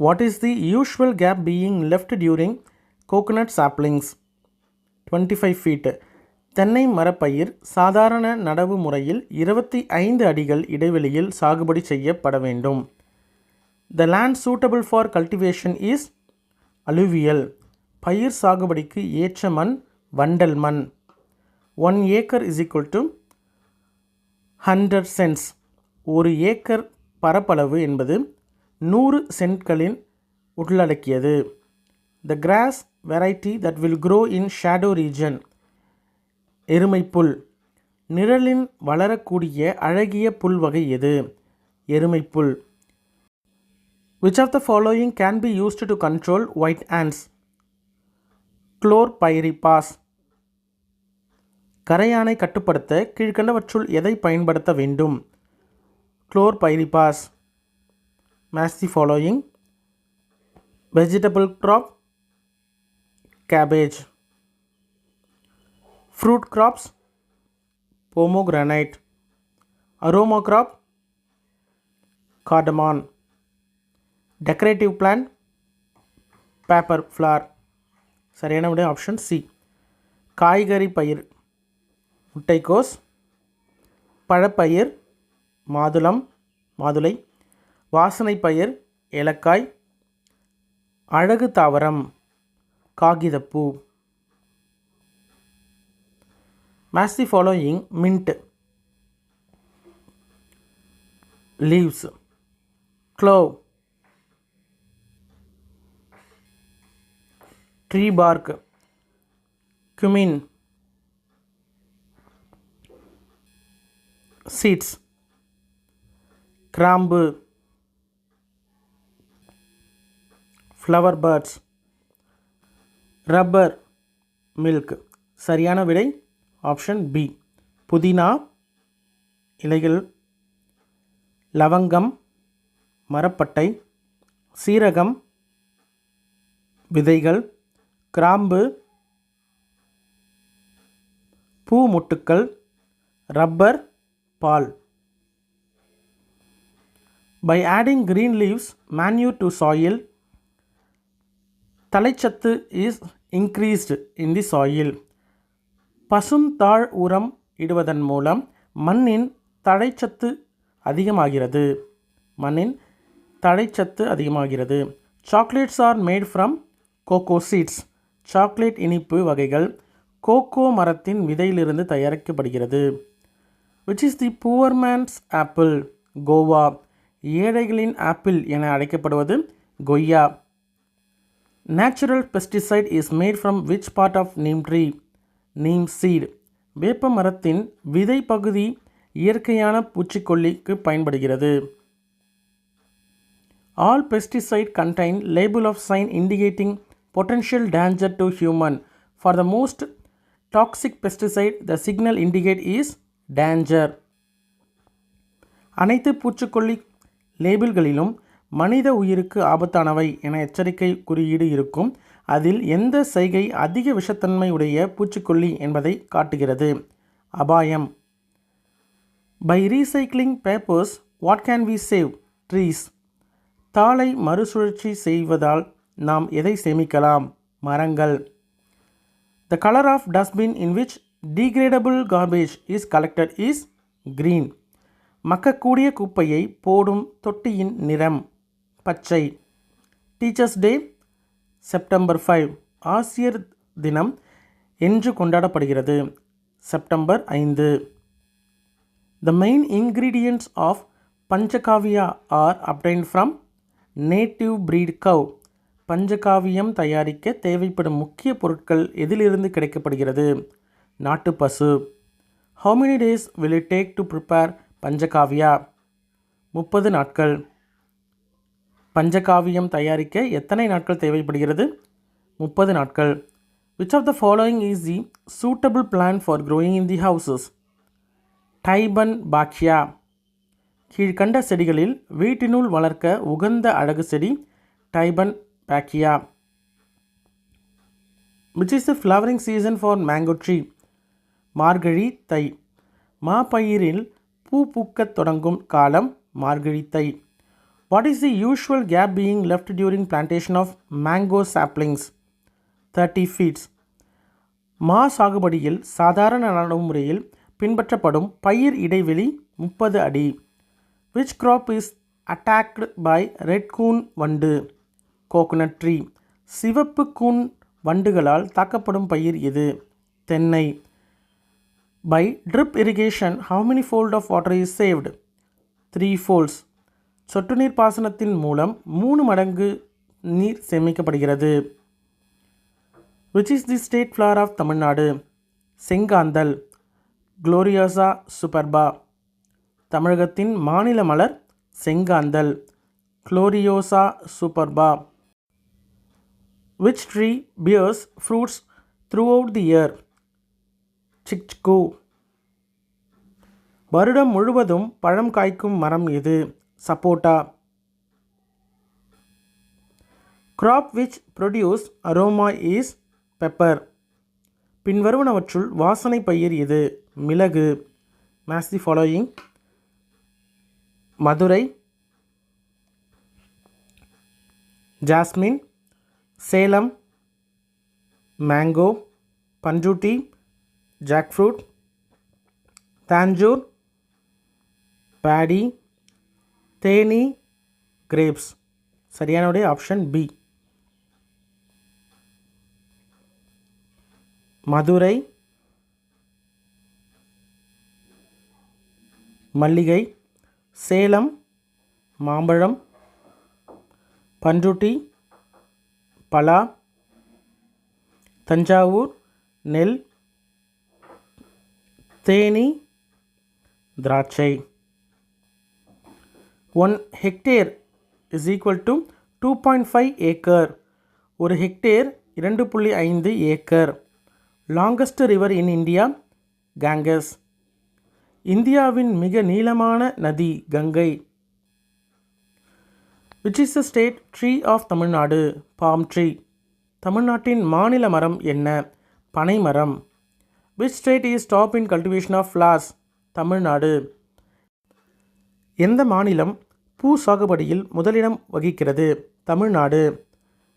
What is the usual gap being left during coconut saplings? 25 feet. தென்னை மரப்பயிர் சாதாரண நடவு முறையில் இருபத்தி ஐந்து அடிகள் இடைவெளியில் சாகுபடி செய்யப்பட வேண்டும் the land suitable for cultivation is alluvial பயிர் சாகுபடிக்கு ஏற்ற மண் வண்டல் மண் one acre is equal to hundred cents ஒரு ஏக்கர் பரப்பளவு என்பது நூறு சென்ட்களின் உள்ளடக்கியது the grass variety that will grow in shadow region எருமைப்புல். நிழலின் வளரக்கூடிய அழகிய புல் வகை எது? எருமைப்புல். Which of the following can be used to control white ants? Chlorpyrifos கரையானை கட்டுப்படுத்த கீழ்கண்டவற்றுள் எதை பயன்படுத்த வேண்டும்? Chlorpyrifos match the following vegetable crop cabbage fruit crops pomegranate aroma crop cardamom decorative plant pepper flower சரியான விட ஆப்ஷன் சி காய்கறி பயிர் முட்டைக்கோஸ் பழப்பயிர் மாதுளம் மாதுளை வாசனை பயிர் ஏலக்காய் அழகு தாவரம் காகிதப்பூ. Match the following mint leaves clove tree bark cumin seeds கிராம்பு ஃப்ளவர் பேர்ட்ஸ் ரப்பர் மில்க் சரியான விடை ஆப்ஷன் பி புதினா இலைகள் லவங்கம் மரப்பட்டை சீரகம் விதைகள் கிராம்பு பூ முட்டுக்கள் ரப்பர் பால். By adding green leaves manure to soil தலைச்சத்து is increased in the soil பசும் தாழ் உரம் இடுவதன் மூலம் மண்ணின் தழைச்சத்து அதிகமாகிறது. மண்ணின் தழைச்சத்து அதிகமாகிறது. Chocolates are made from cocoa seeds chocolate இனிப்பு வகைகள் கோகோ மரத்தின் விதையிலிருந்து தயாரிக்கப்படுகிறது. Which is the poor man's apple guava. ஏழைகளின் ஆப்பிள் என அழைக்கப்படுவது கொய்யா. Natural pesticide is made from which part of neem tree neem seed வேப்ப மரத்தின் விதை பகுதி இயற்கையான பூச்சிக்கொல்லிக்கு பயன்படுகிறது. All pesticide contain label of sign indicating potential danger to human for the most toxic pesticide the signal indicate is danger அனைத்து பூச்சிக்கொல்லி லேபிள்களிலும் மனித உயிருக்கு ஆபத்தானவை என எச்சரிக்கை குறியீடு இருக்கும். அதில் எந்த செய்கை அதிக விஷத்தன்மை உடைய பூச்சிக்கொல்லி என்பதை காட்டுகிறது. அபாயம். By recycling papers what can we save trees தாளை மறுசுழற்சி செய்வதால் நாம் எதை சேமிக்கலாம்? மரங்கள். The colour of dustbin in which degradable garbage is collected is green மக்கக்கூடிய குப்பையை போடும் தொட்டியின் நிறம். பச்சை. டீச்சர்ஸ் டே செப்டம்பர் ஃபைவ் ஆசிரியர் தினம் என்று கொண்டாடப்படுகிறது. செப்டம்பர் ஐந்து. The main ingredients of panchagavya are obtain from native breed cow பஞ்சகாவியம் தயாரிக்க தேவைப்படும் முக்கிய பொருட்கள் எதிலிருந்து கிடைக்கப்படுகிறது? நாட்டு பசு. How many days will it take to prepare panchagavya முப்பது நாட்கள். பஞ்சகாவியம் தயாரிக்க எத்தனை நாட்கள் தேவைப்படுகிறது? முப்பது நாட்கள். Which of the following is the suitable plant for growing in the houses dieffenbachia. கீழ்கண்ட செடிகளில் வீட்டினுள் வளர்க்க உகந்த அழகு செடி dieffenbachia which is the flowering season for mango tree மார்கழி தை. மாப்பயிரில் பூ பூக்கத் தொடங்கும் காலம் மார்கழி தை. What is the usual gap being left during plantation of mango saplings? 30 feet. மா சாகுபடியில் சாதாரண நடைமுறையில் பின்பற்றப்படும் பயிர் இடைவெளி முப்பது அடி. Which crop is attacked by red coon வண்டு? கோகோனட் ட்ரீ சிவப்பு கூன் வண்டுகளால் தாக்கப்படும் பயிர் எது? தென்னை. By drip irrigation how many fold of water is saved three folds சொட்டு நீர் பாசனத்தின் மூலம் மூணு மடங்கு நீர் சேமிக்கப்படுகிறது. Which is the state flower of Tamil Nadu செங்காந்தல் gloriosa superba தமிழகத்தின் மாநில மலர் செங்காந்தல் gloriosa superba which tree bears fruits throughout the year chikoo வருடம் முழுவதும் பழம் காய்க்கும் மரம் எது சப்போட்டா. Crop which produce aroma is pepper. பின்வருவனவற்றுள் வாசனை பயிர் எது? மிளகு. Match the following Madurai. Jasmine Salem. Mango Panruti jackfruit Thanjavur paddy Theni grapes சரியானவுடைய option B Madurai மல்லிகை சேலம் மாம்பழம் பன்ருட்டி பலா தஞ்சாவூர் நெல் தேனி திராட்சை. One hectare is equal to two point five acre. ஒரு ஹெக்டேர் இரண்டு புள்ளி ஐந்து acre. Longest river in India Ganges இந்தியாவின் மிக நீளமான நதி Ganga. Which is the state tree of Tamil Nadu palm tree தமிழ்நாட்டின் மாநில மரம் என்ன? பனை மரம் which state is top in cultivation of flowers Tamil Nadu எந்த மாநிலம் பூ சாகுபடியில் முதலிடம் வகிக்கிறது? Tamil Nadu.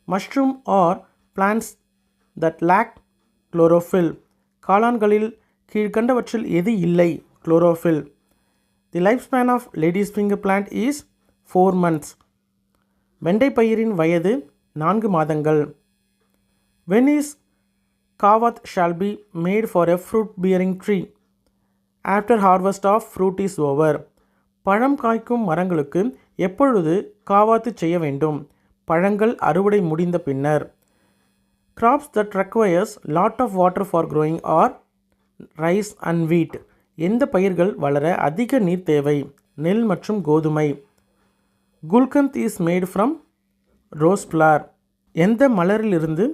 Mushroom are plants that lack chlorophyll. காளான்களில் கீழ்கண்டவற்றில் எது இல்லை? Chlorophyll. The life span of ladies finger plant is four months. வெண்டை பயிரின் வயது நான்கு மாதங்கள். When is காவத் shall be made for a fruit bearing tree. After harvest of fruit is over. பழம் காய்க்கும் மரங்களுக்கு எப்பொழுது காவாத்து செய்ய வேண்டும்? பழங்கள் அறுவடை முடிந்த பின்னர். Crops that requires lot of water for growing are rice and wheat எந்த பயிர்கள் வளர அதிக நீர் தேவை? நெல் மற்றும் கோதுமை. Gulkand is made from rose flower எந்த மலரிலிருந்து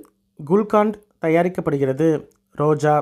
குல்காண்ட் தயாரிக்கப்படுகிறது? ரோஜா.